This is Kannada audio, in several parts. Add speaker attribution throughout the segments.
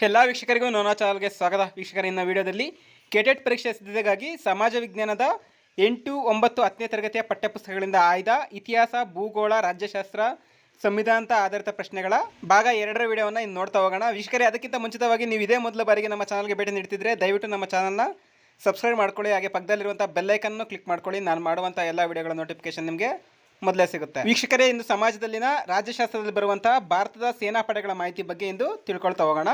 Speaker 1: ಎಲ್ಲ ವೀಕ್ಷಕರಿಗೂ ನೋನಾ ಚಾನಲ್ಗೆ ಸ್ವಾಗತ. ವೀಕ್ಷಕರ, ಇನ್ನ ವಿಡಿಯೋದಲ್ಲಿ ಕೆಟೆಟ್ ಪರೀಕ್ಷೆ ಸಿದ್ಧತೆಗಾಗಿ ಸಮಾಜ ವಿಜ್ಞಾನದ ಎಂಟು ಒಂಬತ್ತು ಹತ್ತನೇ ತರಗತಿಯ ಪಠ್ಯಪುಸ್ತಕಗಳಿಂದ ಆಯ್ದ ಇತಿಹಾಸ, ಭೂಗೋಳ, ರಾಜ್ಯಶಾಸ್ತ್ರ ಸಂವಿಧಾನ ಆಧಾರಿತ ಪ್ರಶ್ನೆಗಳ ಭಾಗ ಎರಡರ ವಿಡಿಯೋವನ್ನು ಇನ್ನು ನೋಡ್ತಾ ಹೋಗೋಣ. ವೀಕ್ಷಕರೇ, ಅದಕ್ಕಿಂತ ಮುಂಚಿತವಾಗಿ ನೀವು ಇದೇ ಮೊದಲ ಬಾರಿಗೆ ನಮ್ಮ ಚಾನಲ್ಗೆ ಭೇಟಿ ನೀಡ್ತಿದ್ರೆ ದಯವಿಟ್ಟು ನಮ್ಮ ಚಾನಲ್ನ ಸಬ್ಸ್ಕ್ರೈಬ್ ಮಾಡ್ಕೊಳ್ಳಿ, ಹಾಗೆ ಪಕ್ಕದಲ್ಲಿರುವಂಥ ಬೆಲ್ಲೈಕನ್ನು ಕ್ಲಿಕ್ ಮಾಡ್ಕೊಳ್ಳಿ. ನಾನು ಮಾಡುವಂಥ ಎಲ್ಲ ವಿಡಿಯೋಗಳ ನೋಟಿಫಿಕೇಶನ್ ನಿಮಗೆ ಮೊದಲೇ ಸಿಗುತ್ತೆ. ವೀಕ್ಷಕರೇ, ಇಂದು ಸಮಾಜದಲ್ಲಿನ ರಾಜ್ಯಶಾಸ್ತ್ರದಲ್ಲಿ ಬರುವಂತಹ ಭಾರತದ ಸೇನಾಪಡೆಗಳ ಮಾಹಿತಿ ಬಗ್ಗೆ ಇಂದು ತಿಳ್ಕೊಳ್ತಾ ಹೋಗೋಣ.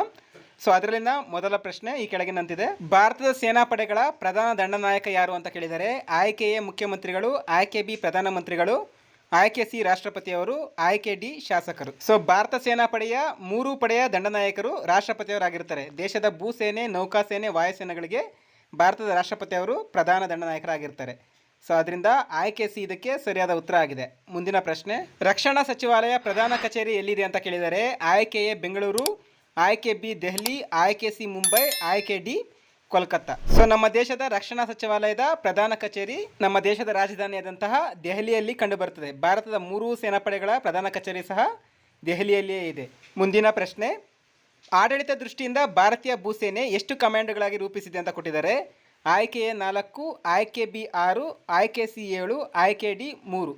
Speaker 1: ಸೊ, ಅದರಲ್ಲಿನ ಮೊದಲ ಪ್ರಶ್ನೆ ಈ ಕೆಳಗಿನಂತಿದೆ ಭಾರತದ ಸೇನಾಪಡೆಗಳ ಪ್ರಧಾನ ದಂಡನಾಯಕ ಯಾರು ಅಂತ ಕೇಳಿದರೆ ಆಯ್ಕೆ ಮುಖ್ಯಮಂತ್ರಿಗಳು, ಆಯ್ಕೆ ಬಿ ಪ್ರಧಾನಮಂತ್ರಿಗಳು, ಆಯ್ಕೆ ಸಿ ರಾಷ್ಟ್ರಪತಿಯವರು ಆಯ್ಕೆ ಡಿ ಶಾಸಕರು. ಸೊ, ಭಾರತ ಸೇನಾಪಡೆಯ ಮೂರು ಪಡೆಯ ದಂಡನಾಯಕರು ರಾಷ್ಟ್ರಪತಿಯವರಾಗಿರ್ತಾರೆ ದೇಶದ ಭೂಸೇನೆ, ನೌಕಾಸೇನೆ, ವಾಯುಸೇನೆಗಳಿಗೆ ಭಾರತದ ರಾಷ್ಟ್ರಪತಿಯವರು ಪ್ರಧಾನ ದಂಡನಾಯಕರಾಗಿರ್ತಾರೆ. ಸೊ ಅದರಿಂದ ಆಯ್ಕೆ ಸಿ ಇದಕ್ಕೆ ಸರಿಯಾದ ಉತ್ತರ ಆಗಿದೆ. ಮುಂದಿನ ಪ್ರಶ್ನೆ, ರಕ್ಷಣಾ ಸಚಿವಾಲಯ ಪ್ರಧಾನ ಕಚೇರಿ ಎಲ್ಲಿದೆ ಅಂತ ಕೇಳಿದರೆ, ಆಯ್ಕೆ ಎ ಬೆಂಗಳೂರು, ಆಯ್ಕೆ ಬಿ ದೆಹಲಿ, ಆಯ್ಕೆ ಸಿ ಮುಂಬೈ, ಆಯ್ಕೆ ಡಿ ಕೋಲ್ಕತ್ತಾ. ಸೊ ನಮ್ಮ ದೇಶದ ರಕ್ಷಣಾ ಸಚಿವಾಲಯದ ಪ್ರಧಾನ ಕಚೇರಿ ನಮ್ಮ ದೇಶದ ರಾಜಧಾನಿಯಾದಂತಹ ದೆಹಲಿಯಲ್ಲಿ ಕಂಡುಬರುತ್ತದೆ ಭಾರತದ ಮೂರು ಸೇನಾಪಡೆಗಳ ಪ್ರಧಾನ ಕಚೇರಿ ಸಹ ದೆಹಲಿಯಲ್ಲಿಯೇ ಇದೆ. ಮುಂದಿನ ಪ್ರಶ್ನೆ, ಆಡಳಿತ ದೃಷ್ಟಿಯಿಂದ ಭಾರತೀಯ ಭೂಸೇನೆ ಎಷ್ಟು ಕಮಾಂಡ್ಗಳಾಗಿ ರೂಪಿಸಿದೆ ಅಂತ ಕೊಟ್ಟಿದ್ದಾರೆ. ಆಯ್ಕೆ ಎ ನಾಲ್ಕು, ಆಯ್ಕೆ ಬಿ ಆರು, ಆಯ್ಕೆ ಸಿ ಏಳು, ಆಯ್ಕೆ ಡಿ ಮೂರು.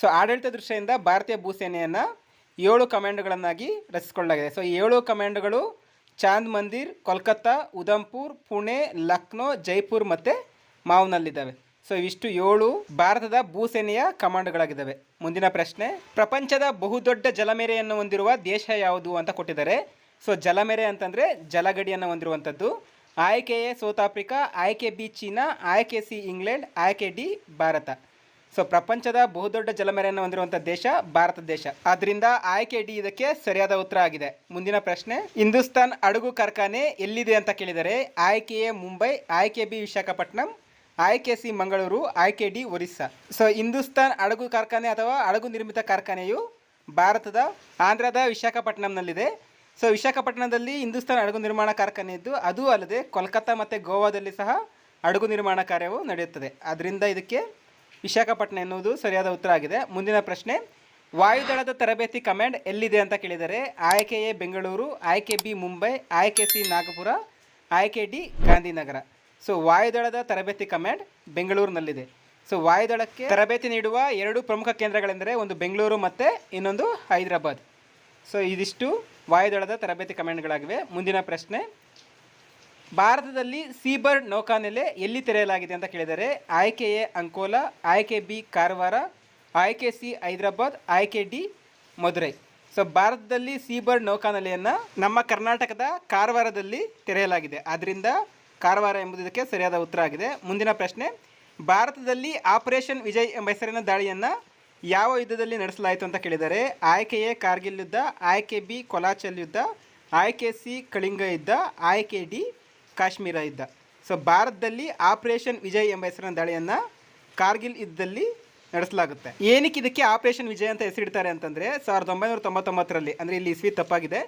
Speaker 1: ಸೊ ಆಡಳಿತ ದೃಷ್ಟಿಯಿಂದ ಭಾರತೀಯ ಭೂಸೇನೆಯನ್ನು ಏಳು ಕಮಾಂಡ್ಗಳನ್ನಾಗಿ ರಚಿಸಿಕೊಳ್ಳಲಾಗಿದೆ. ಸೊ ಏಳು ಕಮಾಂಡ್ಗಳು ಚಾಂದ್ ಮಂದಿರ್, ಕೋಲ್ಕತ್ತಾ, ಉಧಂಪುರ್, ಪುಣೆ, ಲಕ್ನೋ, ಜೈಪುರ್ ಮತ್ತು ಮಾವ್ನಲ್ಲಿದ್ದಾವೆ. ಸೊ ಇವಿಷ್ಟು ಏಳು ಭಾರತದ ಭೂಸೇನೆಯ ಕಮಾಂಡ್ಗಳಾಗಿದ್ದಾವೆ. ಮುಂದಿನ ಪ್ರಶ್ನೆ, ಪ್ರಪಂಚದ ಬಹುದೊಡ್ಡ ಜಲಮೇರೆಯನ್ನು ಹೊಂದಿರುವ ದೇಶ ಯಾವುದು ಅಂತ ಕೊಟ್ಟಿದ್ದಾರೆ. ಸೊ ಜಲಮೇರೆ ಅಂತಂದರೆ ಜಲಗಡಿಯನ್ನು ಹೊಂದಿರುವಂಥದ್ದು. ಆಯ್ಕೆ ಎ ಸೌತ್ ಆಫ್ರಿಕಾ, ಆಯ್ಕೆ ಬಿ ಚೀನಾ, ಆಯ್ಕೆ ಸಿ ಇಂಗ್ಲೆಂಡ್, ಆಯ್ಕೆ ಡಿ ಭಾರತ. ಸೊ ಪ್ರಪಂಚದ ಬಹುದೊಡ್ಡ ಜಲಮರೆಯನ್ನು ಹೊಂದಿರುವಂಥ ದೇಶ ಭಾರತ ದೇಶ. ಆದ್ದರಿಂದ ಆಯ್ಕೆ ಡಿ ಇದಕ್ಕೆ ಸರಿಯಾದ ಉತ್ತರ ಆಗಿದೆ. ಮುಂದಿನ ಪ್ರಶ್ನೆ, ಹಿಂದೂಸ್ತಾನ್ ಅಡುಗು ಕಾರ್ಖಾನೆ ಎಲ್ಲಿದೆ ಅಂತ ಕೇಳಿದರೆ ಆಯ್ಕೆ ಎ ಮುಂಬೈ, ಆಯ್ಕೆ ಬಿ ವಿಶಾಖಪಟ್ಟಣಂ ಆಯ್ಕೆ ಸಿ ಮಂಗಳೂರು, ಆಯ್ಕೆ ಡಿ ಒರಿಸ್ಸಾ. ಸೊ ಹಿಂದೂಸ್ತಾನ್ ಅಡುಗು ಕಾರ್ಖಾನೆ ಅಥವಾ ಅಡುಗು ನಿರ್ಮಿತ ಕಾರ್ಖಾನೆಯು ಭಾರತದ, ಆಂಧ್ರದ ವಿಶಾಖಪಟ್ಟಣಂನಲ್ಲಿದೆ ಸೊ ವಿಶಾಖಪಟ್ಟಣದಲ್ಲಿ ಹಿಂದೂಸ್ತಾನ್ ಹಡಗು ನಿರ್ಮಾಣ ಕಾರ್ಖಾನೆ ಇದ್ದು, ಅದು ಅಲ್ಲದೆ ಕೋಲ್ಕತ್ತಾ ಮತ್ತು ಗೋವಾದಲ್ಲಿ ಸಹ ಹಡಗು ನಿರ್ಮಾಣ ಕಾರ್ಯವು ನಡೆಯುತ್ತದೆ. ಆದ್ದರಿಂದ ಇದಕ್ಕೆ ವಿಶಾಖಪಟ್ಟಣ ಎನ್ನುವುದು ಸರಿಯಾದ ಉತ್ತರ ಆಗಿದೆ. ಮುಂದಿನ ಪ್ರಶ್ನೆ, ವಾಯುದಳದ ತರಬೇತಿ ಕಮಾಂಡ್ ಎಲ್ಲಿದೆ ಅಂತ ಕೇಳಿದರೆ ಆಯ್ಕೆ ಎ ಬೆಂಗಳೂರು ಆಯ್ಕೆ ಬಿ ಮುಂಬೈ ಆಯ್ಕೆ ಸಿ ನಾಗಪುರ ಆಯ್ಕೆ ಡಿ ಗಾಂಧಿನಗರ. ಸೊ ವಾಯುದಳದ ತರಬೇತಿ ಕಮಾಂಡ್ ಬೆಂಗಳೂರಿನಲ್ಲಿದೆ. ಸೊ ವಾಯುದಳಕ್ಕೆ ತರಬೇತಿ ನೀಡುವ ಎರಡು ಪ್ರಮುಖ ಕೇಂದ್ರಗಳೆಂದರೆ ಒಂದು ಬೆಂಗಳೂರು ಮತ್ತು ಇನ್ನೊಂದು ಹೈದರಾಬಾದ್. ಸೊ ಇದಿಷ್ಟು. ವಾಯುದಳದ ತರಬೇತಿ ಕಮಾಂಡ್ಗಳಾಗಿವೆ. ಮುಂದಿನ ಪ್ರಶ್ನೆ, ಭಾರತದಲ್ಲಿ ಸೀಬರ್ಡ್ ನೌಕಾನೆಲೆ ಎಲ್ಲಿ ತೆರೆಯಲಾಗಿದೆ ಅಂತ ಕೇಳಿದರೆ ಆಯ್ಕೆ ಎ ಅಂಕೋಲಾ ಆಯ್ಕೆ ಬಿ ಕಾರವಾರ ಆಯ್ಕೆ ಸಿ ಹೈದರಾಬಾದ್ ಆಯ್ಕೆ ಡಿ ಮಧುರೈ ಸೊ, ಭಾರತದಲ್ಲಿ ಸೀಬರ್ಡ್ ನೌಕಾನೆಲೆಯನ್ನು ನಮ್ಮ ಕರ್ನಾಟಕದ ಕಾರವಾರದಲ್ಲಿ ತೆರೆಯಲಾಗಿದೆ. ಆದ್ದರಿಂದ ಕಾರವಾರ ಎಂಬುದು ಇದಕ್ಕೆ ಸರಿಯಾದ ಉತ್ತರ ಆಗಿದೆ. ಮುಂದಿನ ಪ್ರಶ್ನೆ, ಭಾರತದಲ್ಲಿ ಆಪರೇಷನ್ ವಿಜಯ್ ಎಂಬ ಹೆಸರಿನ ದಾಳಿಯನ್ನು ಯಾವ ಯುದ್ಧದಲ್ಲಿ ನಡೆಸಲಾಯಿತು ಅಂತ ಕೇಳಿದರೆ ಆಯ್ಕೆ ಎ ಕಾರ್ಗಿಲ್ ಯುದ್ಧ, ಆಯ್ಕೆ ಬಿ ಕೊಲಾಚಲ್ ಯುದ್ಧ, ಆಯ್ಕೆ ಸಿ ಕಳಿಂಗ ಯುದ್ಧ, ಆಯ್ಕೆ ಡಿ ಕಾಶ್ಮೀರ ಯುದ್ಧ. ಸೊ ಭಾರತದಲ್ಲಿ ಆಪರೇಷನ್ ವಿಜಯ್ ಎಂಬ ಹೆಸರಿನ ದಾಳಿಯನ್ನು ಕಾರ್ಗಿಲ್ ಯುದ್ಧದಲ್ಲಿ ನಡೆಸಲಾಗುತ್ತೆ. ಏನಕ್ಕೆ ಇದಕ್ಕೆ ಆಪರೇಷನ್ ವಿಜಯ್ ಅಂತ ಹೆಸರಿಡ್ತಾರೆ ಅಂತಂದರೆ, ಸಾವಿರದ ಒಂಬೈನೂರ ತೊಂಬತ್ತೊಂಬತ್ತರಲ್ಲಿ, ಅಂದರೆ ಇಲ್ಲಿ ಇಸ್ವಿ ತಪ್ಪಾಗಿದೆ.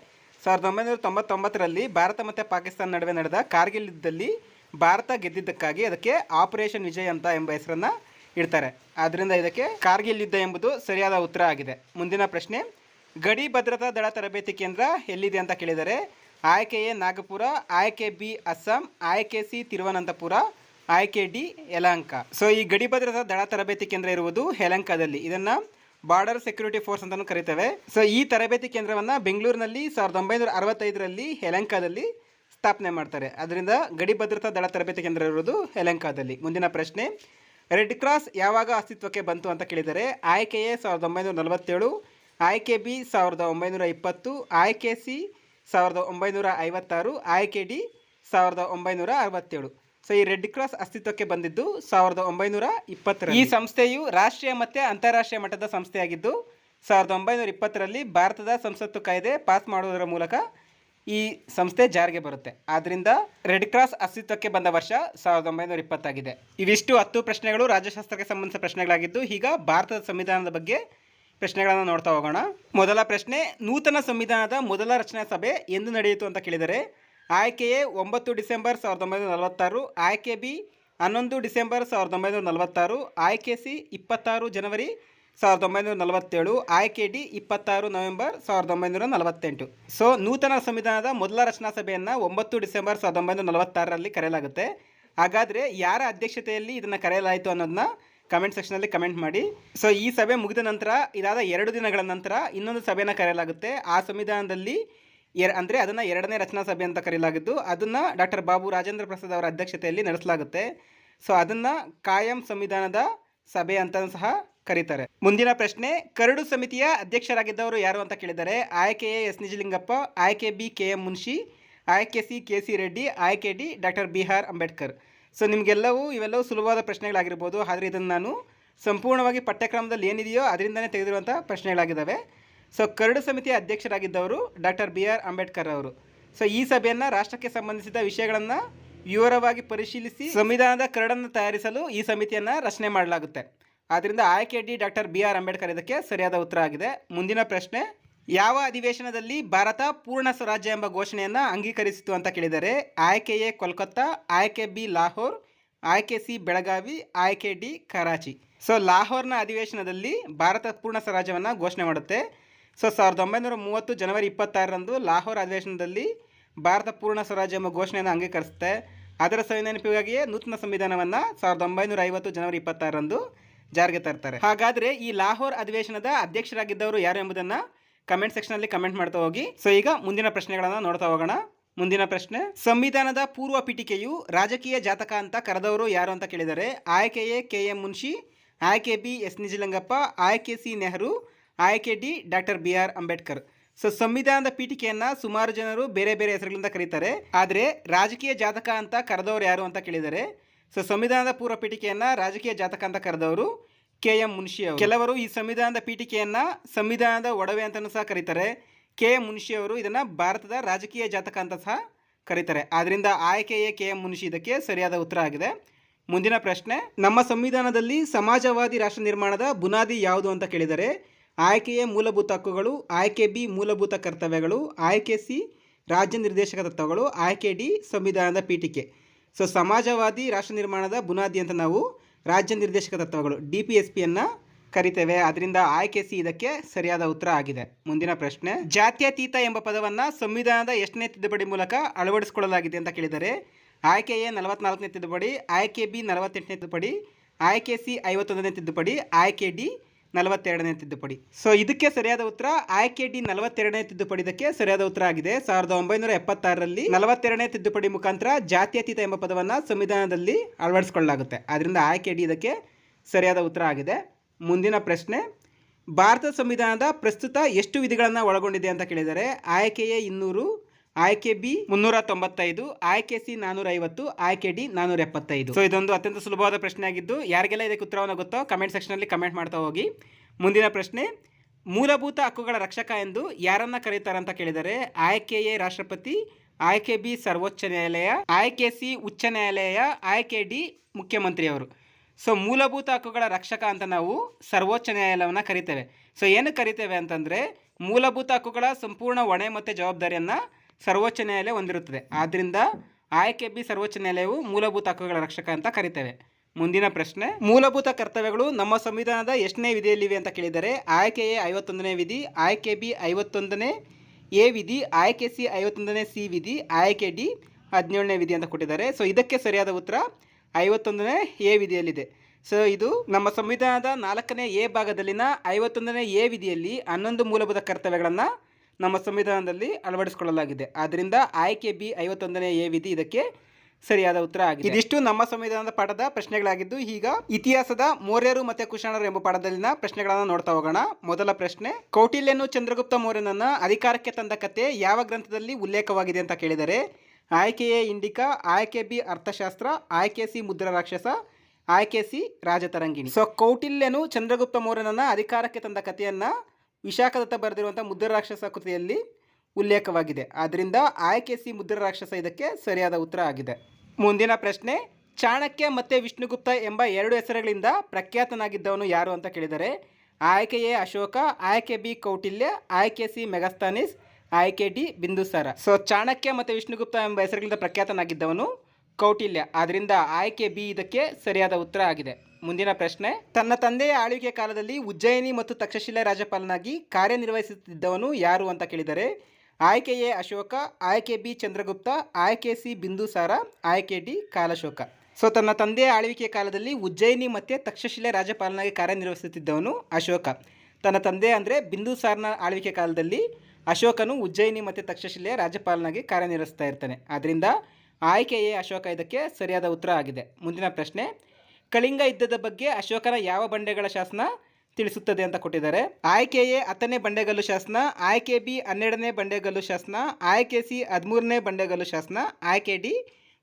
Speaker 1: ಸಾವಿರದ ಒಂಬೈನೂರ ತೊಂಬತ್ತೊಂಬತ್ತರಲ್ಲಿ ಭಾರತ ಮತ್ತು ಪಾಕಿಸ್ತಾನ ನಡುವೆ ನಡೆದ ಕಾರ್ಗಿಲ್ ಯುದ್ಧದಲ್ಲಿ ಭಾರತ ಗೆದ್ದಿದ್ದಕ್ಕಾಗಿ ಅದಕ್ಕೆ ಆಪರೇಷನ್ ವಿಜಯ್ ಅಂತ ಎಂಬ ಹೆಸರನ್ನು ಇಡ್ತಾರೆ. ಆದ್ದರಿಂದ ಇದಕ್ಕೆ ಕಾರ್ಗಿಲ್ ಯುದ್ಧ ಎಂಬುದು ಸರಿಯಾದ ಉತ್ತರ ಆಗಿದೆ. ಮುಂದಿನ ಪ್ರಶ್ನೆ, ಗಡಿ ಭದ್ರತಾ ದಳ ತರಬೇತಿ ಕೇಂದ್ರ ಎಲ್ಲಿದೆ ಅಂತ ಕೇಳಿದರೆ, ಆಯ್ಕೆ ಎ ನಾಗಪುರ, ಆಯ್ಕೆ ಬಿ ಅಸ್ಸಾಂ, ಆಯ್ಕೆ ಸಿ ತಿರುವನಂತಪುರ, ಆಯ್ಕೆ ಡಿ ಯಲಹಂಕ. ಸೊ ಈ ಗಡಿ ಭದ್ರತಾ ದಳ ತರಬೇತಿ ಕೇಂದ್ರ ಇರುವುದು ಯಲಹಂಕದಲ್ಲಿ. ಇದನ್ನು ಬಾರ್ಡರ್ ಸೆಕ್ಯೂರಿಟಿ ಫೋರ್ಸ್ ಅಂತಲೂ ಕರೀತೇವೆ. ಸೊ ಈ ತರಬೇತಿ ಕೇಂದ್ರವನ್ನು ಬೆಂಗಳೂರಿನಲ್ಲಿ ಸಾವಿರದ ಒಂಬೈನೂರ ಅರವತ್ತೈದರಲ್ಲಿ ಯಲಹಂಕದಲ್ಲಿ ಸ್ಥಾಪನೆ ಮಾಡ್ತಾರೆ. ಅದರಿಂದ ಗಡಿ ಭದ್ರತಾ ದಳ ತರಬೇತಿ ಕೇಂದ್ರ ಇರುವುದು ಯಲಹಂಕದಲ್ಲಿ. ಮುಂದಿನ ಪ್ರಶ್ನೆ ರೆಡ್ ಕ್ರಾಸ್ ಯಾವಾಗ ಅಸ್ತಿತ್ವಕ್ಕೆ ಬಂತು ಅಂತ ಕೇಳಿದರೆ ಆಯ್ಕೆ ಎ ಸಾವಿರದ ಒಂಬೈನೂರ ನಲವತ್ತೇಳು, ಆಯ್ಕೆ ಬಿ ಸಾವಿರದ ಒಂಬೈನೂರ ಇಪ್ಪತ್ತು, ಆಯ್ಕೆ ಸಿ ಸಾವಿರದ ಒಂಬೈನೂರ ಐವತ್ತಾರು, ಆಯ್ಕೆ ಡಿ ಸಾವಿರದ ಒಂಬೈನೂರ ಅರವತ್ತೇಳು. ಸೊ, ಈ ರೆಡ್ ಕ್ರಾಸ್ ಅಸ್ತಿತ್ವಕ್ಕೆ ಬಂದಿದ್ದು ಸಾವಿರದ ಒಂಬೈನೂರ ಇಪ್ಪತ್ತರ ಈ ಸಂಸ್ಥೆಯು ರಾಷ್ಟ್ರೀಯ ಮತ್ತು ಅಂತಾರಾಷ್ಟ್ರೀಯ ಮಟ್ಟದ ಸಂಸ್ಥೆಯಾಗಿದ್ದು, ಸಾವಿರದ ಒಂಬೈನೂರ ಇಪ್ಪತ್ತರಲ್ಲಿ ಭಾರತದ ಸಂಸತ್ತು ಕಾಯ್ದೆ ಪಾಸ್ ಮಾಡುವುದರ ಮೂಲಕ ಈ ಸಂಸ್ಥೆ ಜಾರಿಗೆ ಬರುತ್ತೆ. ಆದ್ದರಿಂದ ರೆಡ್ ಕ್ರಾಸ್ ಅಸ್ತಿತ್ವಕ್ಕೆ ಬಂದ ವರ್ಷ ಸಾವಿರದ ಒಂಬೈನೂರ ಇಪ್ಪತ್ತಾಗಿದೆ. ಇವಿಷ್ಟು ಹತ್ತು ಪ್ರಶ್ನೆಗಳು ರಾಜ್ಯಶಾಸ್ತ್ರಕ್ಕೆ ಸಂಬಂಧಿಸಿದ ಪ್ರಶ್ನೆಗಳಾಗಿದ್ದು, ಈಗ ಭಾರತದ ಸಂವಿಧಾನದ ಬಗ್ಗೆ ಪ್ರಶ್ನೆಗಳನ್ನು ನೋಡ್ತಾ ಹೋಗೋಣ. ಮೊದಲ ಪ್ರಶ್ನೆ, ನೂತನ ಸಂವಿಧಾನದ ಮೊದಲ ರಚನಾ ಸಭೆ ಎಂದು ನಡೆಯಿತು ಅಂತ ಕೇಳಿದರೆ ಆಯ್ಕೆ ಎ ಒಂಬತ್ತು ಡಿಸೆಂಬರ್ ಸಾವಿರದ ಒಂಬೈನೂರ ನಲವತ್ತಾರು, ಆಯ್ಕೆ ಬಿ ಹನ್ನೊಂದು ಡಿಸೆಂಬರ್ ಸಾವಿರದ ಒಂಬೈನೂರ ನಲವತ್ತಾರು, ಆಯ್ಕೆ ಸಿ ಇಪ್ಪತ್ತಾರು ಜನವರಿ ಸಾವಿರದ ಒಂಬೈನೂರ ನಲವತ್ತೇಳು ಆಯ್ಕೆ ಡಿ ಇಪ್ಪತ್ತಾರು ನವೆಂಬರ್ ಸಾವಿರದ ಒಂಬೈನೂರ ನಲವತ್ತೆಂಟು. ಸೊ ನೂತನ ಸಂವಿಧಾನದ ಮೊದಲ ರಚನಾ ಸಭೆಯನ್ನು ಒಂಬತ್ತು ಡಿಸೆಂಬರ್ ಸಾವಿರದ ಒಂಬೈನೂರ ನಲವತ್ತಾರರಲ್ಲಿ ಕರೆಯಲಾಗುತ್ತೆ. ಹಾಗಾದರೆ ಯಾರ ಅಧ್ಯಕ್ಷತೆಯಲ್ಲಿ ಇದನ್ನು ಕರೆಯಲಾಯಿತು ಅನ್ನೋದನ್ನ ಕಮೆಂಟ್ ಸೆಕ್ಷನಲ್ಲಿ ಕಮೆಂಟ್ ಮಾಡಿ. ಸೊ ಈ ಸಭೆ ಮುಗಿದ ನಂತರ, ಇದಾದ ಎರಡು ದಿನಗಳ ನಂತರ ಇನ್ನೊಂದು ಸಭೆಯನ್ನು ಕರೆಯಲಾಗುತ್ತೆ. ಆ ಸಂವಿಧಾನದಲ್ಲಿ ಎರ, ಅಂದರೆ ಅದನ್ನು ಎರಡನೇ ರಚನಾ ಸಭೆ ಅಂತ ಕರೆಯಲಾಗಿದ್ದು ಅದನ್ನು ಡಾಕ್ಟರ್ ಬಾಬು ರಾಜೇಂದ್ರ ಪ್ರಸಾದ್ ಅವರ ಅಧ್ಯಕ್ಷತೆಯಲ್ಲಿ ನಡೆಸಲಾಗುತ್ತೆ. ಸೊ ಅದನ್ನು ಕಾಯಂ ಸಂವಿಧಾನದ ಸಭೆ ಅಂತ ಸಹ ಕರೀತಾರೆ. ಮುಂದಿನ ಪ್ರಶ್ನೆ, ಕರಡು ಸಮಿತಿಯ ಅಧ್ಯಕ್ಷರಾಗಿದ್ದವರು ಯಾರು ಅಂತ ಕೇಳಿದ್ದಾರೆ ಆಯ್ಕೆ ಎ ಎಸ್ ನಿಜಲಿಂಗಪ್ಪ, ಆಯ್ಕೆ ಬಿ ಕೆ ಎಂ ಮುನ್ಷಿ ಆಯ್ಕೆ ಸಿ ಕೆ ಸಿ ರೆಡ್ಡಿ, ಆಯ್ಕೆ D doctor B R Ambedkar. So, ನಿಮಗೆಲ್ಲವೂ ಇವೆಲ್ಲವೂ ಸುಲಭವಾದ ಪ್ರಶ್ನೆಗಳಾಗಿರ್ಬೋದು. ಆದರೆ ಇದನ್ನು ನಾನು ಸಂಪೂರ್ಣವಾಗಿ ಪಠ್ಯಕ್ರಮದಲ್ಲಿ ಏನಿದೆಯೋ ಅದರಿಂದನೇ ತೆಗೆದಿರುವಂಥ ಪ್ರಶ್ನೆಗಳಾಗಿದ್ದಾವೆ. ಸೊ, ಕರಡು ಸಮಿತಿಯ ಅಧ್ಯಕ್ಷರಾಗಿದ್ದವರು ಡಾಕ್ಟರ್ ಬಿ ಆರ್ ಅಂಬೇಡ್ಕರ್ ಅವರು. ಸೊ, ಈ ಸಭೆಯನ್ನು ರಾಷ್ಟ್ರಕ್ಕೆ ಸಂಬಂಧಿಸಿದ ವಿಷಯಗಳನ್ನು ವಿವರವಾಗಿ ಪರಿಶೀಲಿಸಿ ಸಂವಿಧಾನದ ಕರಡನ್ನು ತಯಾರಿಸಲು ಈ ಸಮಿತಿಯನ್ನು ರಚನೆ ಮಾಡಲಾಗುತ್ತೆ. ಆದ್ದರಿಂದ ಆಯ್ಕೆ D doctor B R Ambedkar ಇದಕ್ಕೆ ಸರಿಯಾದ ಉತ್ತರ ಆಗಿದೆ. ಮುಂದಿನ ಪ್ರಶ್ನೆ, ಯಾವ ಅಧಿವೇಶನದಲ್ಲಿ ಭಾರತ ಪೂರ್ಣ ಸ್ವರಾಜ್ಯ ಎಂಬ ಘೋಷಣೆಯನ್ನು ಅಂಗೀಕರಿಸಿತು ಅಂತ ಕೇಳಿದರೆ ಆಯ್ಕೆ ಎ ಕೋಲ್ಕತ್ತಾ, ಆಯ್ಕೆ ಬಿ ಲಾಹೋರ್, ಆಯ್ಕೆ ಸಿ ಬೆಳಗಾವಿ, ಆಯ್ಕೆ ಡಿ ಕರಾಚಿ. ಸೊ, ಲಾಹೋರ್ನ ಅಧಿವೇಶನದಲ್ಲಿ ಭಾರತ ಪೂರ್ಣ ಸ್ವರಾಜ್ಯವನ್ನು ಘೋಷಣೆ ಮಾಡುತ್ತೆ. ಸೊ, ಸಾವಿರದ ಒಂಬೈನೂರ ಮೂವತ್ತು ಜನವರಿ ಇಪ್ಪತ್ತಾರರಂದು ಲಾಹೋರ್ ಅಧಿವೇಶನದಲ್ಲಿ ಭಾರತ ಪೂರ್ಣ ಸ್ವರಾಜ್ಯ ಎಂಬ ಘೋಷಣೆಯನ್ನು ಅಂಗೀಕರಿಸುತ್ತೆ. ಅದರ ಸವಿನೆನಪಿಗಾಗಿಯೇ ನೂತನ ಸಂವಿಧಾನವನ್ನು ಸಾವಿರದ ಒಂಬೈನೂರ ಐವತ್ತು ಜನವರಿ ಇಪ್ಪತ್ತಾರರಂದು ಜಾರಿಗೆ ತರ್ತಾರೆ. ಹಾಗಾದ್ರೆ ಈ ಲಾಹೋರ್ ಅಧಿವೇಶನದ ಅಧ್ಯಕ್ಷರಾಗಿದ್ದವರು ಯಾರು ಎಂಬುದನ್ನ ಕಮೆಂಟ್ ಸೆಕ್ಷನ್ ಅಲ್ಲಿ ಕಮೆಂಟ್ ಮಾಡ್ತಾ ಹೋಗಿ. ಸೊ ಈಗ ಮುಂದಿನ ಪ್ರಶ್ನೆಗಳನ್ನ ನೋಡ್ತಾ ಹೋಗೋಣ. ಮುಂದಿನ ಪ್ರಶ್ನೆ, ಸಂವಿಧಾನದ ಪೂರ್ವ ಪೀಠಿಕೆಯು ರಾಜಕೀಯ ಜಾತಕ ಅಂತ ಕರೆದವರು ಯಾರು ಅಂತ ಕೇಳಿದರೆ ಆಯ್ಕೆ ಎ ಕೆ ಎಂ ಮುನ್ಷಿ, ಆಯ್ಕೆ ಬಿ ಎಸ್ ನಿಜಲಿಂಗಪ್ಪ, ಆಯ್ಕೆ ಸಿ ನೆಹರು, ಆಯ್ಕೆ D doctor B R Ambedkar. So ಸಂವಿಧಾನದ ಪೀಠಿಕೆಯನ್ನ ಸುಮಾರು ಜನರು ಬೇರೆ ಬೇರೆ ಹೆಸರುಗಳಿಂದ ಕರೀತಾರೆ. ಆದರೆ ರಾಜಕೀಯ ಜಾತಕ ಅಂತ ಕರೆದವರು ಯಾರು ಅಂತ ಕೇಳಿದರೆ ಸೊ ಸಂವಿಧಾನದ ಪೂರ್ವ ಪೀಠಿಕೆಯನ್ನು ರಾಜಕೀಯ ಜಾತಕ ಅಂತ ಕರೆದವರು ಕೆ ಎಂ ಮುನ್ಷಿ ಅವರು. ಕೆಲವರು ಈ ಸಂವಿಧಾನದ ಪೀಠಿಕೆಯನ್ನು ಸಂವಿಧಾನದ ಒಡವೆ ಅಂತಲೂ ಸಹ ಕರೀತಾರೆ. ಕೆ ಎಂ ಮುನ್ಷಿ ಅವರು ಇದನ್ನು ಭಾರತದ ರಾಜಕೀಯ ಜಾತಕ ಅಂತ ಸಹ ಕರೀತಾರೆ. ಆದ್ದರಿಂದ ಆಯ್ಕೆಯೇ ಕೆ ಎಂ ಮುನ್ಷಿ ಇದಕ್ಕೆ ಸರಿಯಾದ ಉತ್ತರ ಆಗಿದೆ. ಮುಂದಿನ ಪ್ರಶ್ನೆ, ನಮ್ಮ ಸಂವಿಧಾನದಲ್ಲಿ ಸಮಾಜವಾದಿ ರಾಷ್ಟ್ರ ನಿರ್ಮಾಣದ ಬುನಾದಿ ಯಾವುದು ಅಂತ ಕೇಳಿದರೆ, ಆಯ್ಕೆಯೇ ಮೂಲಭೂತ ಹಕ್ಕುಗಳು, ಆಯ್ಕೆ ಬಿ ಮೂಲಭೂತ ಕರ್ತವ್ಯಗಳು, ಆಯ್ಕೆ ಸಿ ರಾಜ್ಯ ನಿರ್ದೇಶಕ ತತ್ವಗಳು, ಆಯ್ಕೆ ಡಿ ಸಂವಿಧಾನದ ಪೀಠಿಕೆ. ಸೊ ಸಮಾಜವಾದಿ ರಾಷ್ಟ್ರ ನಿರ್ಮಾಣದ ಬುನಾದಿ ಅಂತ ನಾವು ರಾಜ್ಯ ನಿರ್ದೇಶಕ ತತ್ವಗಳು ಡಿ ಪಿ ಎಸ್ ಪಿಯನ್ನು ಕರಿತೇವೆ. ಅದರಿಂದ ಆಯ್ಕೆ ಸಿ ಇದಕ್ಕೆ ಸರಿಯಾದ ಉತ್ತರ ಆಗಿದೆ. ಮುಂದಿನ ಪ್ರಶ್ನೆ, ಜಾತ್ಯತೀತ ಎಂಬ ಪದವನ್ನು ಸಂವಿಧಾನದ ಎಷ್ಟನೇ ತಿದ್ದುಪಡಿ ಮೂಲಕ ಅಳವಡಿಸಿಕೊಳ್ಳಲಾಗಿದೆ ಅಂತ ಕೇಳಿದರೆ, ಆಯ್ಕೆ ಎ ನಲವತ್ನಾಲ್ಕನೇ ತಿದ್ದುಪಡಿ, ಆಯ್ಕೆ ಬಿ ನಲವತ್ತೆಂಟನೇ ತಿದ್ದುಪಡಿ, ಆಯ್ಕೆ ಸಿ ಐವತ್ತೊಂದನೇ ತಿದ್ದುಪಡಿ, ಆಯ್ಕೆ ಡಿ ನಲವತ್ತೆರಡನೇ ತಿದ್ದುಪಡಿ. ಸೊ ಇದಕ್ಕೆ ಸರಿಯಾದ ಉತ್ತರ ಆಯ್ಕೆ ಡಿ ನಲವತ್ತೆರಡನೇ ತಿದ್ದುಪಡಿ ಇದಕ್ಕೆ ಸರಿಯಾದ ಉತ್ತರ ಆಗಿದೆ. ಸಾವಿರದ ಒಂಬೈನೂರ ಎಪ್ಪತ್ತಾರರಲ್ಲಿ ನಲವತ್ತೆರಡನೇ ತಿದ್ದುಪಡಿ ಮುಖಾಂತರ ಜಾತ್ಯತೀತ ಎಂಬ ಪದವನ್ನು ಸಂವಿಧಾನದಲ್ಲಿ ಅಳವಡಿಸಿಕೊಳ್ಳಲಾಗುತ್ತೆ. ಆದ್ದರಿಂದ ಆಯ್ಕೆ ಡಿ ಇದಕ್ಕೆ ಸರಿಯಾದ ಉತ್ತರ ಆಗಿದೆ. ಮುಂದಿನ ಪ್ರಶ್ನೆ, ಭಾರತ ಸಂವಿಧಾನದ ಪ್ರಸ್ತುತ ಎಷ್ಟು ವಿಧಿಗಳನ್ನು ಒಳಗೊಂಡಿದೆ ಅಂತ ಕೇಳಿದರೆ ಆಯ್ಕೆಯೇ ಇನ್ನೂರು ಆಯ್ಕೆ ಬಿ ಮುನ್ನೂರ ತೊಂಬತ್ತೈದು ಆಯ್ಕೆ ಸಿ ನಾನೂರ ಐವತ್ತು ಆಯ್ಕೆ ಡಿ ನಾನೂರ ಎಪ್ಪತ್ತೈದು ಸೊ ಇದೊಂದು ಅತ್ಯಂತ ಸುಲಭವಾದ ಪ್ರಶ್ನೆ ಆಗಿದ್ದು ಯಾರಿಗೆಲ್ಲ ಇದಕ್ಕೆ ಉತ್ತರವನ್ನು ಗೊತ್ತೋ ಕಮೆಂಟ್ ಸೆಕ್ಷನಲ್ಲಿ ಕಮೆಂಟ್ ಮಾಡ್ತಾ ಹೋಗಿ. ಮುಂದಿನ ಪ್ರಶ್ನೆ, ಮೂಲಭೂತ ಹಕ್ಕುಗಳ ರಕ್ಷಕ ಎಂದು ಯಾರನ್ನ ಕರೀತಾರೆ ಅಂತ ಕೇಳಿದರೆ ಆಯ್ಕೆ ಎ ರಾಷ್ಟ್ರಪತಿ, ಆಯ್ಕೆ ಬಿ ಸರ್ವೋಚ್ಚ ನ್ಯಾಯಾಲಯ, ಆಯ್ಕೆ ಸಿ ಉಚ್ಚ ನ್ಯಾಯಾಲಯ, ಆಯ್ಕೆ ಡಿ ಮುಖ್ಯಮಂತ್ರಿಯವರು. ಸೊ ಮೂಲಭೂತ ಹಕ್ಕುಗಳ ರಕ್ಷಕ ಅಂತ ನಾವು ಸರ್ವೋಚ್ಚ ನ್ಯಾಯಾಲಯವನ್ನು ಕರಿತೇವೆ. ಸೊ ಏನು ಕರಿತೇವೆ ಅಂತಂದರೆ, ಮೂಲಭೂತ ಹಕ್ಕುಗಳ ಸಂಪೂರ್ಣ ಹೊಣೆ ಮತ್ತು ಜವಾಬ್ದಾರಿಯನ್ನು ಸರ್ವೋಚ್ಚ ನ್ಯಾಯಾಲಯ ಹೊಂದಿರುತ್ತದೆ. ಆದ್ದರಿಂದ ಆಯ್ಕೆ ಬಿ ಸರ್ವೋಚ್ಚ ನ್ಯಾಯಾಲಯವು ಮೂಲಭೂತ ಹಕ್ಕುಗಳ ರಕ್ಷಕ ಅಂತ ಕರಿತೇವೆ. ಮುಂದಿನ ಪ್ರಶ್ನೆ, ಮೂಲಭೂತ ಕರ್ತವ್ಯಗಳು ನಮ್ಮ ಸಂವಿಧಾನದ ಎಷ್ಟನೇ ವಿಧಿಯಲ್ಲಿವೆ ಅಂತ ಕೇಳಿದರೆ, ಆಯ್ಕೆ ಎ ಐವತ್ತೊಂದನೇ ವಿಧಿ, ಆಯ್ಕೆ ಬಿ ಐವತ್ತೊಂದನೇ ಎ ವಿಧಿ, ಆಯ್ಕೆ ಸಿ ಐವತ್ತೊಂದನೇ ಸಿ ವಿಧಿ, ಆಯ್ಕೆ ಡಿ ಹದಿನೇಳನೇ ವಿಧಿ ಅಂತ ಕೊಟ್ಟಿದ್ದಾರೆ. ಸೊ ಇದಕ್ಕೆ ಸರಿಯಾದ ಉತ್ತರ ಐವತ್ತೊಂದನೇ ಎ ವಿಧಿಯಲ್ಲಿದೆ. ಸೊ ಇದು ನಮ್ಮ ಸಂವಿಧಾನದ ನಾಲ್ಕನೇ ಎ ಭಾಗದಲ್ಲಿನ ಐವತ್ತೊಂದನೇ ಎ ವಿಧಿಯಲ್ಲಿ ಹನ್ನೊಂದು ಮೂಲಭೂತ ಕರ್ತವ್ಯಗಳನ್ನು ನಮ್ಮ ಸಂವಿಧಾನದಲ್ಲಿ ಅಳವಡಿಸಿಕೊಳ್ಳಲಾಗಿದೆ. ಆದ್ದರಿಂದ ಆಯ್ಕೆ ಬಿ ಐವತ್ತೊಂದನೇ ಎ ವಿಧಿ ಇದಕ್ಕೆ ಸರಿಯಾದ ಉತ್ತರ ಆಗಿದೆ. ಇದಿಷ್ಟು ನಮ್ಮ ಸಂವಿಧಾನದ ಪಾಠದ ಪ್ರಶ್ನೆಗಳಾಗಿದ್ದು, ಈಗ ಇತಿಹಾಸದ ಮೌರ್ಯರು ಮತ್ತೆ ಕುಶಾಣರು ಎಂಬ ಪಾಠದಲ್ಲಿನ ಪ್ರಶ್ನೆಗಳನ್ನು ನೋಡ್ತಾ ಹೋಗೋಣ. ಮೊದಲ ಪ್ರಶ್ನೆ, ಕೌಟಿಲ್ಯನು ಚಂದ್ರಗುಪ್ತ ಮೌರ್ಯನನ್ನ ಅಧಿಕಾರಕ್ಕೆ ತಂದ ಕತೆ ಯಾವ ಗ್ರಂಥದಲ್ಲಿ ಉಲ್ಲೇಖವಾಗಿದೆ ಅಂತ ಕೇಳಿದರೆ ಆಯ್ಕೆ ಎ ಇಂಡಿಕಾ, ಆಯ್ಕೆ ಬಿ ಅರ್ಥಶಾಸ್ತ್ರ, ಆಯ್ಕೆ ಸಿ ಮುದ್ರ ರಾಕ್ಷಸ, ಆಯ್ಕೆ ಸಿ ರಾಜತರಂಗಿಣಿ. ಸೊ ಕೌಟಿಲ್ಯನು ಚಂದ್ರಗುಪ್ತ ಮೌರ್ಯನನ್ನ ಅಧಿಕಾರಕ್ಕೆ ತಂದ ಕಥೆಯನ್ನ ವಿಶಾಖದತ್ತ ಬರೆದಿರುವಂಥ ಮುದ್ರ ರಾಕ್ಷಸ ಕೃತಿಯಲ್ಲಿ ಉಲ್ಲೇಖವಾಗಿದೆ. ಆದ್ದರಿಂದ ಆಯ್ಕೆ ಸಿ ಮುದ್ರ ರಾಕ್ಷಸ ಇದಕ್ಕೆ ಸರಿಯಾದ ಉತ್ತರ ಆಗಿದೆ. ಮುಂದಿನ ಪ್ರಶ್ನೆ, ಚಾಣಕ್ಯ ಮತ್ತು ವಿಷ್ಣುಗುಪ್ತ ಎಂಬ ಎರಡು ಹೆಸರುಗಳಿಂದ ಪ್ರಖ್ಯಾತನಾಗಿದ್ದವನು ಯಾರು ಅಂತ ಕೇಳಿದರೆ, ಆಯ್ಕೆ ಎ ಅಶೋಕ, ಆಯ್ಕೆ ಬಿ ಕೌಟಿಲ್ಯ, ಆಯ್ಕೆ ಸಿ ಮೆಗಸ್ತಾನಿಸ್, ಆಯ್ಕೆ ಡಿ ಬಿಂದುಸಾರ. ಸೊ ಚಾಣಕ್ಯ ಮತ್ತು ವಿಷ್ಣುಗುಪ್ತ ಎಂಬ ಹೆಸರುಗಳಿಂದ ಪ್ರಖ್ಯಾತನಾಗಿದ್ದವನು ಕೌಟಿಲ್ಯ. ಆದ್ದರಿಂದ ಆಯ್ಕೆ ಬಿ ಇದಕ್ಕೆ ಸರಿಯಾದ ಉತ್ತರ ಆಗಿದೆ. ಮುಂದಿನ ಪ್ರಶ್ನೆ. ತನ್ನ ತಂದೆಯ ಆಳ್ವಿಕೆ ಕಾಲದಲ್ಲಿ ಉಜ್ಜಯಿನಿ ಮತ್ತು ತಕ್ಷಶಿಲೆ ರಾಜ್ಯಪಾಲನಾಗಿ ಕಾರ್ಯನಿರ್ವಹಿಸುತ್ತಿದ್ದವನು ಯಾರು ಅಂತ ಕೇಳಿದರೆ ಆಯ್ಕೆ ಎ ಅಶೋಕ, ಆಯ್ಕೆ ಬಿ ಚಂದ್ರಗುಪ್ತ, ಆಯ್ಕೆ ಸಿ ಬಿಂದುಸಾರ, ಆಯ್ಕೆ ಡಿ ಕಾಲಶೋಕ. ಸೊ, ತನ್ನ ತಂದೆಯ ಆಳ್ವಿಕೆ ಕಾಲದಲ್ಲಿ ಉಜ್ಜಯಿನಿ ಮತ್ತು ತಕ್ಷಶಿಲೆ ರಾಜ್ಯಪಾಲನಾಗಿ ಕಾರ್ಯನಿರ್ವಹಿಸುತ್ತಿದ್ದವನು ಅಶೋಕ. ತನ್ನ ತಂದೆ ಅಂದರೆ ಬಿಂದುಸಾರನ ಆಳ್ವಿಕೆ ಕಾಲದಲ್ಲಿ ಅಶೋಕನು ಉಜ್ಜಯಿನಿ ಮತ್ತು ತಕ್ಷಶಿಲೆಯ ರಾಜ್ಯಪಾಲನಾಗಿ ಕಾರ್ಯನಿರ್ವಹಿಸ್ತಾ ಇರ್ತಾನೆ. ಆದ್ದರಿಂದ ಆಯ್ಕೆ ಎ ಅಶೋಕ ಇದಕ್ಕೆ ಸರಿಯಾದ ಉತ್ತರ ಆಗಿದೆ. ಮುಂದಿನ ಪ್ರಶ್ನೆ ಕಳಿಂಗ ಯುದ್ಧದ ಬಗ್ಗೆ ಅಶೋಕನ ಯಾವ ಬಂಡೆಗಳ ಶಾಸನ ತಿಳಿಸುತ್ತದೆ ಅಂತ ಕೊಟ್ಟಿದ್ದಾರೆ. ಆಯ್ಕೆ ಎ ಹತ್ತನೇ ಬಂಡೆಗಲ್ಲು ಶಾಸನ, ಆಯ್ಕೆ ಬಿ ಹನ್ನೆರಡನೇ ಬಂಡೆಗಲ್ಲು ಶಾಸನ, ಆಯ್ಕೆ ಸಿ ಹದಿಮೂರನೇ ಬಂಡೆಗಲ್ಲು ಶಾಸನ, ಆಯ್ಕೆ ಡಿ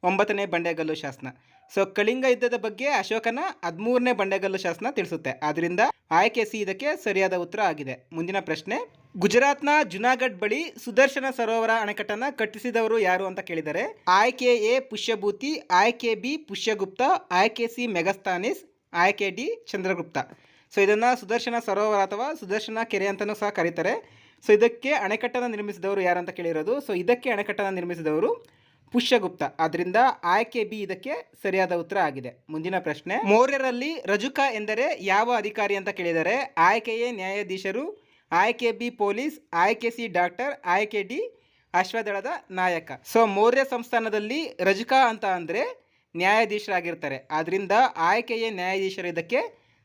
Speaker 1: ಒಂಬತ್ತನೇ ಬಂಡೆಗಲ್ಲು ಶಾಸನ. ಸೊ ಕಳಿಂಗ ಯುದ್ಧದ ಬಗ್ಗೆ ಅಶೋಕನ ಹದಿಮೂರನೇ ಬಂಡೆಗಲ್ಲು ಶಾಸನ ತಿಳಿಸುತ್ತೆ. ಆದ್ದರಿಂದ ಆಯ್ಕೆ ಸಿ ಇದಕ್ಕೆ ಸರಿಯಾದ ಉತ್ತರ ಆಗಿದೆ. ಮುಂದಿನ ಪ್ರಶ್ನೆ ಗುಜರಾತ್ನ ಜುನಾಗಢ್ ಬಳಿ ಸುದರ್ಶನ ಸರೋವರ ಅಣೆಕಟ್ಟನ್ನು ಕಟ್ಟಿಸಿದವರು ಯಾರು ಅಂತ ಕೇಳಿದರೆ ಆಯ್ಕೆ ಎ ಪುಷ್ಯಭೂತಿ ಆಯ್ಕೆ ಬಿ ಪುಷ್ಯಗುಪ್ತ ಆಯ್ಕೆ ಸಿ ಮೆಗಸ್ತಾನಿಸ್ ಆಯ್ಕೆ ಡಿ ಚಂದ್ರಗುಪ್ತ. ಸೊ, ಇದನ್ನು ಸುದರ್ಶನ ಸರೋವರ ಅಥವಾ ಸುದರ್ಶನ ಕೆರೆ ಅಂತಲೂ ಸಹ ಕರೀತಾರೆ. ಸೊ, ಇದಕ್ಕೆ ಅಣೆಕಟ್ಟನ್ನು ನಿರ್ಮಿಸಿದವರು ಯಾರು ಅಂತ ಕೇಳಿರೋದು? ಸೊ, ಇದಕ್ಕೆ ಅಣೆಕಟ್ಟನ್ನು ನಿರ್ಮಿಸಿದವರು ಪುಷ್ಯಗುಪ್ತ. ಆದ್ದರಿಂದ ಆಯ್ಕೆ ಬಿ ಇದಕ್ಕೆ ಸರಿಯಾದ ಉತ್ತರ ಆಗಿದೆ. ಮುಂದಿನ ಪ್ರಶ್ನೆ, ಮೌರ್ಯರಲ್ಲಿ ರಜುಕ ಎಂದರೆ ಯಾವ ಅಧಿಕಾರಿ ಅಂತ ಕೇಳಿದರೆ ಆಯ್ಕೆಯೇ ನ್ಯಾಯಾಧೀಶರು ಆಯ್ಕೆ ಬಿ ಪೊಲೀಸ್ ಆಯ್ಕೆ ಸಿ ಡಾಕ್ಟರ್ ಆಯ್ಕೆ ಡಿ ಅಶ್ವದಳದ ನಾಯಕ. ಸೊ ಮೌರ್ಯ ಸಂಸ್ಥಾನದಲ್ಲಿ ರಜಿಕಾ ಅಂತ ಅಂದರೆ ನ್ಯಾಯಾಧೀಶರಾಗಿರ್ತಾರೆ. ಆದ್ದರಿಂದ ಆಯ್ಕೆಯೇ ನ್ಯಾಯಾಧೀಶರು ಇದಕ್ಕೆ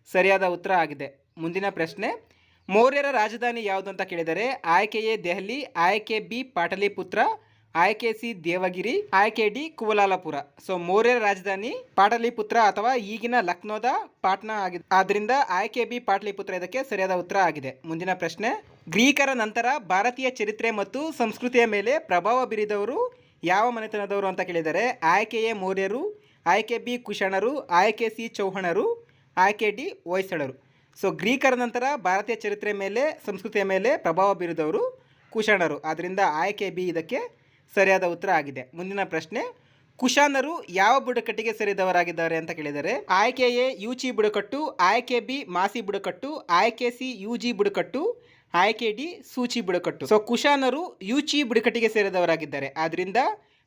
Speaker 1: ಸರಿಯಾದ ಉತ್ತರ ಆಗಿದೆ. ಮುಂದಿನ ಪ್ರಶ್ನೆ, ಮೌರ್ಯರ ರಾಜಧಾನಿ ಯಾವುದು ಅಂತ ಕೇಳಿದರೆ ಆಯ್ಕೆಯೇ ದೆಹಲಿ ಆಯ್ಕೆ ಬಿ ಪಾಟಲಿಪುತ್ರ ಆಯ್ಕೆ ಸಿ ದೇವಗಿರಿ, ಆಯ್ಕೆ ಡಿ ಕುವಲಾಲಪುರ. ಸೊ ಮೌರ್ಯ ರಾಜಧಾನಿ ಪಾಟಲಿಪುತ್ರ ಅಥವಾ ಈಗಿನ ಲಕ್ನೋದ ಪಾಟ್ನಾ ಆಗಿದೆ. ಆದ್ರಿಂದ ಆಯ್ಕೆ ಬಿ ಪಾಟಲಿಪುತ್ರ ಇದಕ್ಕೆ ಸರಿಯಾದ ಉತ್ತರ ಆಗಿದೆ. ಮುಂದಿನ ಪ್ರಶ್ನೆ, ಗ್ರೀಕರ ನಂತರ ಭಾರತೀಯ ಚರಿತ್ರೆ ಮತ್ತು ಸಂಸ್ಕೃತಿಯ ಮೇಲೆ ಪ್ರಭಾವ ಬೀರಿದವರು ಯಾವ ಮನೆತನದವರು ಅಂತ ಕೇಳಿದರೆ ಆಯ್ಕೆ ಎ ಮೌರ್ಯರು, ಆಯ್ಕೆ ಬಿ ಕುಶಣರು, ಆಯ್ಕೆ ಸಿ ಚೌಹಣರು, ಆಯ್ಕೆ ಡಿ ಹೊಯ್ಸಳರು ಸೊ ಗ್ರೀಕರ ನಂತರ ಭಾರತೀಯ ಚರಿತ್ರೆ ಮೇಲೆ, ಸಂಸ್ಕೃತಿಯ ಮೇಲೆ ಪ್ರಭಾವ ಬೀರಿದವರು ಕುಶಣರು. ಆದ್ದರಿಂದ ಆಯ್ಕೆ ಬಿ ಇದಕ್ಕೆ ಸರಿಯಾದ ಉತ್ತರ ಆಗಿದೆ. ಮುಂದಿನ ಪ್ರಶ್ನೆ, ಕುಶಾನರು ಯಾವ ಬುಡಕಟ್ಟಿಗೆ ಸೇರಿದವರಾಗಿದ್ದಾರೆ ಅಂತ ಕೇಳಿದರೆ ಆಯ್ಕೆ ಎ ಯುಚಿ ಬುಡಕಟ್ಟು, ಆಯ್ಕೆ ಬಿ ಮಾಸಿ ಬುಡಕಟ್ಟು, ಆಯ್ಕೆ ಸಿ ಯು ಜಿ ಬುಡಕಟ್ಟು, ಆಯ್ಕೆ ಡಿ ಸೂಚಿ ಬುಡಕಟ್ಟು. ಸೊ ಕುಶಾನರು ಯುಚಿ ಬುಡಕಟ್ಟಿಗೆ ಸೇರಿದವರಾಗಿದ್ದಾರೆ. ಆದ್ದರಿಂದ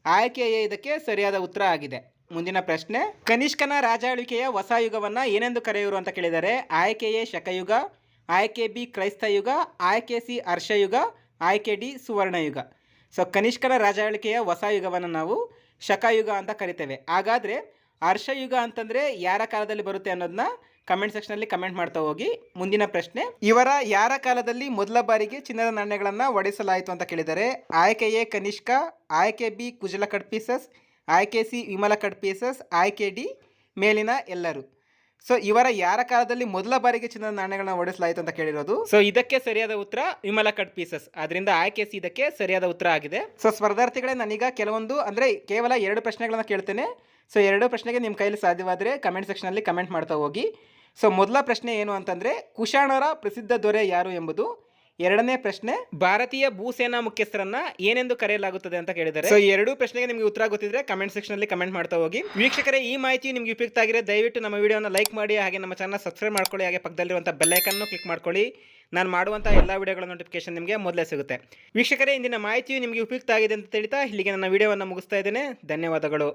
Speaker 1: ಆಯ್ಕೆ ಎ ಇದಕ್ಕೆ ಸರಿಯಾದ ಉತ್ತರ ಆಗಿದೆ. ಮುಂದಿನ ಪ್ರಶ್ನೆ, ಕನಿಷ್ಕನ ರಾಜಾಳ್ವಿಕೆಯ ಹೊಸ ಯುಗವನ್ನು ಏನೆಂದು ಕರೆಯುವರು ಅಂತ ಕೇಳಿದರೆ ಆಯ್ಕೆ ಎ ಶಕಯುಗ, ಆಯ್ಕೆ ಬಿ ಕ್ರೈಸ್ತ ಯುಗ ಆಯ್ಕೆ ಸಿ ಹರ್ಷಯುಗ ಆಯ್ಕೆ ಡಿ ಸುವರ್ಣಯುಗ. ಸೊ ಕನಿಷ್ಕರ ರಾಜಾಳಿಕೆಯ ಹೊಸ ಯುಗವನ್ನು ನಾವು ಶಕಯುಗ ಅಂತ ಕರಿತೇವೆ. ಹಾಗಾದರೆ ಹರ್ಷಯುಗ ಅಂತಂದರೆ ಯಾರ ಕಾಲದಲ್ಲಿ ಬರುತ್ತೆ ಅನ್ನೋದನ್ನ ಕಮೆಂಟ್ ಸೆಕ್ಷನಲ್ಲಿ ಕಮೆಂಟ್ ಮಾಡ್ತಾ ಹೋಗಿ. ಮುಂದಿನ ಪ್ರಶ್ನೆ, ಇವರ ಯಾರ ಕಾಲದಲ್ಲಿ ಮೊದಲ ಬಾರಿಗೆ ಚಿನ್ನದ ನಾಣ್ಯಗಳನ್ನು ಒಡಿಸಲಾಯಿತು ಅಂತ ಕೇಳಿದರೆ ಆಯ್ಕೆ ಎ ಕನಿಷ್ಕ, ಆಯ್ಕೆ ಬಿ ಕುಜಲ ಕಡ್ಪೀಸಸ್ ಆಯ್ಕೆ ಸಿ ವಿಮಲ ಕಡ್ಪೀಸಸ್ ಆಯ್ಕೆ ಡಿ ಮೇಲಿನ ಎಲ್ಲರೂ. ಸೊ ಇವರ ಯಾರ ಕಾಲದಲ್ಲಿ ಮೊದಲ ಬಾರಿಗೆ ಚಿನ್ನದ ನಾಣ್ಯಗಳನ್ನ ಓಡಿಸಲಾಯಿತು ಅಂತ ಕೇಳಿರೋದು? ಸೊ ಇದಕ್ಕೆ ಸರಿಯಾದ ಉತ್ತರ ವಿಮಲ ಕಟ್ ಪೀಸಸ್ ಅದರಿಂದ ಆಯ್ಕೆ ಸಿ ಇದಕ್ಕೆ ಸರಿಯಾದ ಉತ್ತರ ಆಗಿದೆ. ಸೊ ಸ್ಪರ್ಧಾರ್ಥಿಗಳೇ ನಾನೀಗ ಕೆಲವೊಂದು ಅಂದ್ರೆ ಕೇವಲ ಎರಡು ಪ್ರಶ್ನೆಗಳನ್ನ ಕೇಳ್ತೇನೆ. ಸೊ ಎರಡು ಪ್ರಶ್ನೆಗೆ ನಿಮ್ಮ ಕೈಲಿ ಸಾಧ್ಯವಾದರೆ ಕಮೆಂಟ್ ಸೆಕ್ಷನಲ್ಲಿ ಕಮೆಂಟ್ ಮಾಡ್ತಾ ಹೋಗಿ. ಸೊ ಮೊದಲ ಪ್ರಶ್ನೆ ಏನು ಅಂತಂದರೆ ಕುಶಾಣರ ಪ್ರಸಿದ್ಧ ದೊರೆ ಯಾರು ಎಂಬುದು. ಎರಡನೇ ಪ್ರಶ್ನೆ ಭಾರತೀಯ ಭೂಸೇನಾ ಮುಖ್ಯಸ್ಥರನ್ನ ಏನೆಂದು ಕರೆಯಲಾಗುತ್ತದೆ ಅಂತ ಕೇಳಿದ್ದಾರೆ ಸೊ ಎರಡು ಪ್ರಶ್ನೆಗೆ ನಿಮಗೆ ಉತ್ತರ ಗೊತ್ತಿದ್ರೆ ಕಮೆಂಟ್ ಸೆಕ್ಷನ್ ಅಲ್ಲಿ ಕಮೆಂಟ್ ಮಾಡ್ತಾ ಹೋಗಿ. ವೀಕ್ಷಕರೇ ಈ ಮಾಹಿತಿ ನಿಮಗೆ ಉಪಯುಕ್ತ ಆಗಿದೆ. ದಯವಿಟ್ಟು ನಮ್ಮ ವಿಡಿಯೋನ ಲೈಕ್ ಮಾಡಿ ಹಾಗೆ ನಮ್ಮ ಚಾನಲ್ ಸಬ್ಸ್ಕ್ರೈಬ್ ಮಾಡ್ಕೊಳ್ಳಿ ಹಾಗೆ ಪಕ್ಕದಲ್ಲಿರುವಂಥ ಬೆಲ್ಲೈಕನ್ನು ಕ್ಲಿಕ್ ಮಾಡ್ಕೊಳ್ಳಿ. ನಾನು ಮಾಡುವಂಥ ಎಲ್ಲ ವಿಡಿಯೋಗಳ ನೋಟಿಫಿಕೇಶನ್ ನಿಮಗೆ ಮೊದಲೇ ಸಿಗುತ್ತೆ. ವೀಕ್ಷಕರೇ ಇಂದಿನ ಮಾಹಿತಿಯು ನಿಮಗೆ ಉಪಯುಕ್ತ ಆಗಿದೆ ಅಂತ ತಿಳಿತಾ ಇಲ್ಲಿಗೆ ನನ್ನ ವಿಡಿಯೋವನ್ನು ಮುಗಿಸ್ತಾ ಇದ್ದೇನೆ. ಧನ್ಯವಾದಗಳು.